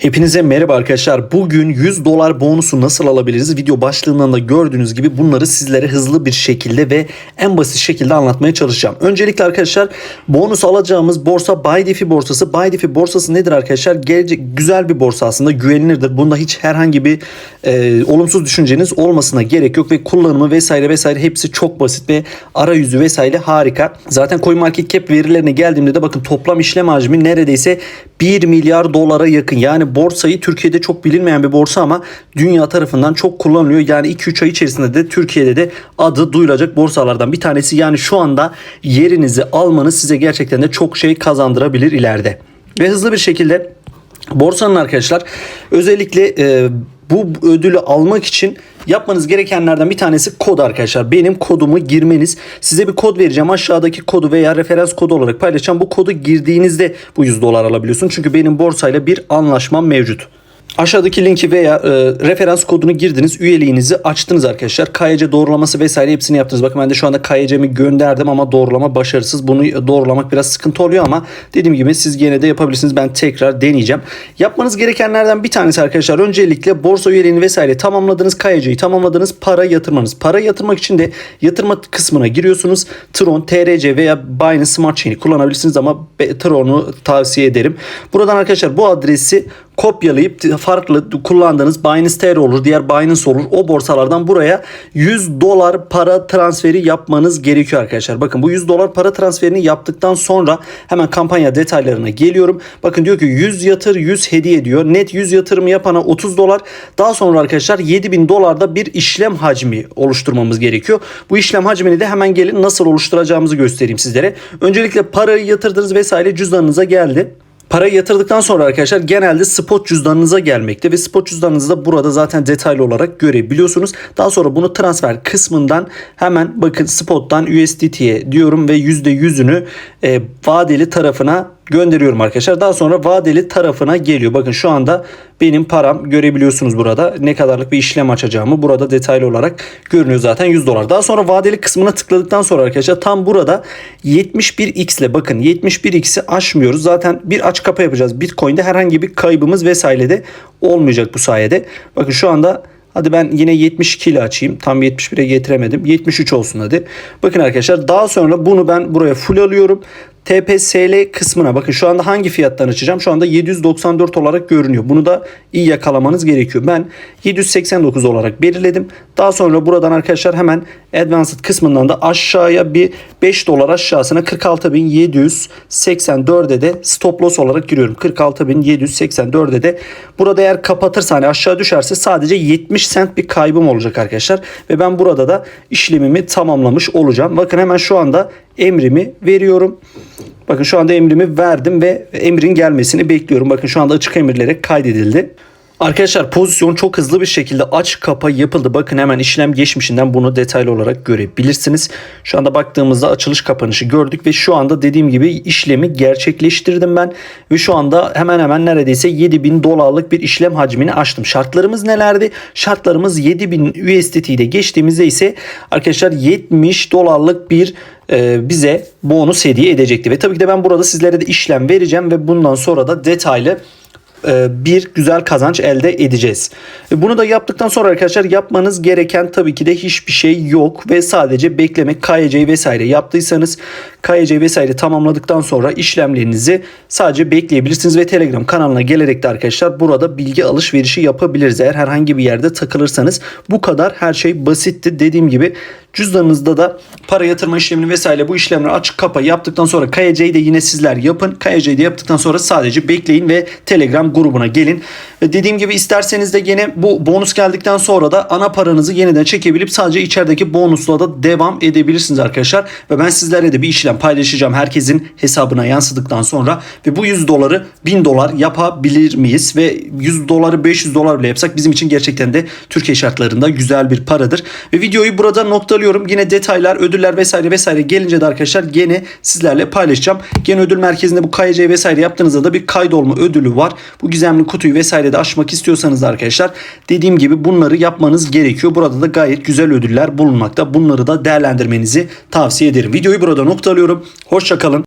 Hepinize merhaba arkadaşlar. Bugün 100 dolar bonusu nasıl alabiliriz? Video başlığından da gördüğünüz gibi bunları sizlere hızlı bir şekilde ve en basit şekilde anlatmaya çalışacağım. Öncelikle arkadaşlar bonus alacağımız borsa BuyDefi borsası. BuyDefi borsası nedir arkadaşlar? Gelecek güzel bir borsa aslında güvenilirdir. Bunda hiç herhangi bir e, olumsuz düşünceniz olmasına gerek yok ve kullanımı vesaire vesaire hepsi çok basit ve arayüzü vesaire harika. Zaten CoinMarketCap verilerine geldiğimde de bakın toplam işlem hacmi neredeyse 1 milyar dolara yakın. Yani borsayı Türkiye'de çok bilinmeyen bir borsa ama dünya tarafından çok kullanılıyor. Yani 2-3 ay içerisinde de Türkiye'de de adı duyulacak borsalardan bir tanesi. Yani şu anda yerinizi almanız size gerçekten de çok şey kazandırabilir ileride. Ve hızlı bir şekilde borsanın arkadaşlar özellikle e, bu ödülü almak için yapmanız gerekenlerden bir tanesi kod arkadaşlar. Benim kodumu girmeniz. Size bir kod vereceğim. Aşağıdaki kodu veya referans kodu olarak paylaşacağım. Bu kodu girdiğinizde bu 100 dolar alabiliyorsun. Çünkü benim borsayla bir anlaşmam mevcut. Aşağıdaki linki veya e, referans kodunu girdiniz. Üyeliğinizi açtınız arkadaşlar. KYC doğrulaması vesaire hepsini yaptınız. Bakın ben de şu anda KYC'mi gönderdim ama doğrulama başarısız. Bunu doğrulamak biraz sıkıntı oluyor ama dediğim gibi siz gene de yapabilirsiniz. Ben tekrar deneyeceğim. Yapmanız gerekenlerden bir tanesi arkadaşlar. Öncelikle borsa üyeliğini vesaire tamamladınız. KYC'yi tamamladınız. Para yatırmanız. Para yatırmak için de yatırma kısmına giriyorsunuz. Tron, TRC veya Binance Smart Chain'i kullanabilirsiniz ama Tron'u tavsiye ederim. Buradan arkadaşlar bu adresi kopyalayıp farklı kullandığınız Binance TR olur, diğer Binance olur. O borsalardan buraya 100 dolar para transferi yapmanız gerekiyor arkadaşlar. Bakın bu 100 dolar para transferini yaptıktan sonra hemen kampanya detaylarına geliyorum. Bakın diyor ki 100 yatır 100 hediye diyor. Net 100 yatırımı yapana 30 dolar. Daha sonra arkadaşlar 7000 dolarda bir işlem hacmi oluşturmamız gerekiyor. Bu işlem hacmini de hemen gelin nasıl oluşturacağımızı göstereyim sizlere. Öncelikle parayı yatırdınız vesaire cüzdanınıza geldi. Parayı yatırdıktan sonra arkadaşlar genelde spot cüzdanınıza gelmekte ve spot cüzdanınızı da burada zaten detaylı olarak görebiliyorsunuz. Daha sonra bunu transfer kısmından hemen bakın spot'tan USDT'ye diyorum ve %100'ünü e, vadeli tarafına gönderiyorum arkadaşlar. Daha sonra vadeli tarafına geliyor. Bakın şu anda benim param görebiliyorsunuz burada. Ne kadarlık bir işlem açacağımı burada detaylı olarak görünüyor zaten 100 dolar. Daha sonra vadeli kısmına tıkladıktan sonra arkadaşlar tam burada 71x ile bakın 71x'i aşmıyoruz. Zaten bir aç kapa yapacağız. Bitcoin'de herhangi bir kaybımız vesaire de olmayacak bu sayede. Bakın şu anda Hadi ben yine 72 ile açayım. Tam 71'e getiremedim. 73 olsun hadi. Bakın arkadaşlar daha sonra bunu ben buraya full alıyorum. TPSL kısmına bakın şu anda hangi fiyattan açacağım? Şu anda 794 olarak görünüyor. Bunu da iyi yakalamanız gerekiyor. Ben 789 olarak belirledim. Daha sonra buradan arkadaşlar hemen Advanced kısmından da aşağıya bir 5 dolar aşağısına 46.784'e de stop loss olarak giriyorum. 46.784'e de burada eğer kapatırsa hani aşağı düşerse sadece 70 cent bir kaybım olacak arkadaşlar. Ve ben burada da işlemimi tamamlamış olacağım. Bakın hemen şu anda emrimi veriyorum. Bakın şu anda emrimi verdim ve emrin gelmesini bekliyorum. Bakın şu anda açık emirlere kaydedildi. Arkadaşlar pozisyon çok hızlı bir şekilde aç kapa yapıldı. Bakın hemen işlem geçmişinden bunu detaylı olarak görebilirsiniz. Şu anda baktığımızda açılış kapanışı gördük ve şu anda dediğim gibi işlemi gerçekleştirdim ben. Ve şu anda hemen hemen neredeyse 7000 dolarlık bir işlem hacmini açtım. Şartlarımız nelerdi? Şartlarımız 7000 USDT ile geçtiğimizde ise arkadaşlar 70 dolarlık bir e, bize bonus hediye edecekti. Ve tabii ki de ben burada sizlere de işlem vereceğim ve bundan sonra da detaylı bir güzel kazanç elde edeceğiz. E, bunu da yaptıktan sonra arkadaşlar yapmanız gereken tabii ki de hiçbir şey yok ve sadece beklemek KYC vesaire yaptıysanız KYC vesaire tamamladıktan sonra işlemlerinizi sadece bekleyebilirsiniz ve Telegram kanalına gelerek de arkadaşlar burada bilgi alışverişi yapabiliriz. Eğer herhangi bir yerde takılırsanız bu kadar her şey basitti. Dediğim gibi cüzdanınızda da para yatırma işlemini vesaire bu işlemleri açık kapa yaptıktan sonra KYC'yi de yine sizler yapın. KYC'yi de yaptıktan sonra sadece bekleyin ve Telegram grubuna gelin. Dediğim gibi isterseniz de yine bu bonus geldikten sonra da ana paranızı yeniden çekebilip sadece içerideki bonusla da devam edebilirsiniz arkadaşlar. Ve ben sizlere de bir işlem paylaşacağım herkesin hesabına yansıdıktan sonra ve bu 100 doları 1000 dolar yapabilir miyiz? Ve 100 doları 500 dolar bile yapsak bizim için gerçekten de Türkiye şartlarında güzel bir paradır. Ve videoyu burada noktalıyorum. Yine detaylar, ödüller vesaire vesaire gelince de arkadaşlar gene sizlerle paylaşacağım. Gene ödül merkezinde bu KYC vesaire yaptığınızda da bir kaydolma ödülü var. Bu gizemli kutuyu vesaire de açmak istiyorsanız da arkadaşlar dediğim gibi bunları yapmanız gerekiyor. Burada da gayet güzel ödüller bulunmakta. Bunları da değerlendirmenizi tavsiye ederim. Videoyu burada noktalıyorum. Hoşçakalın.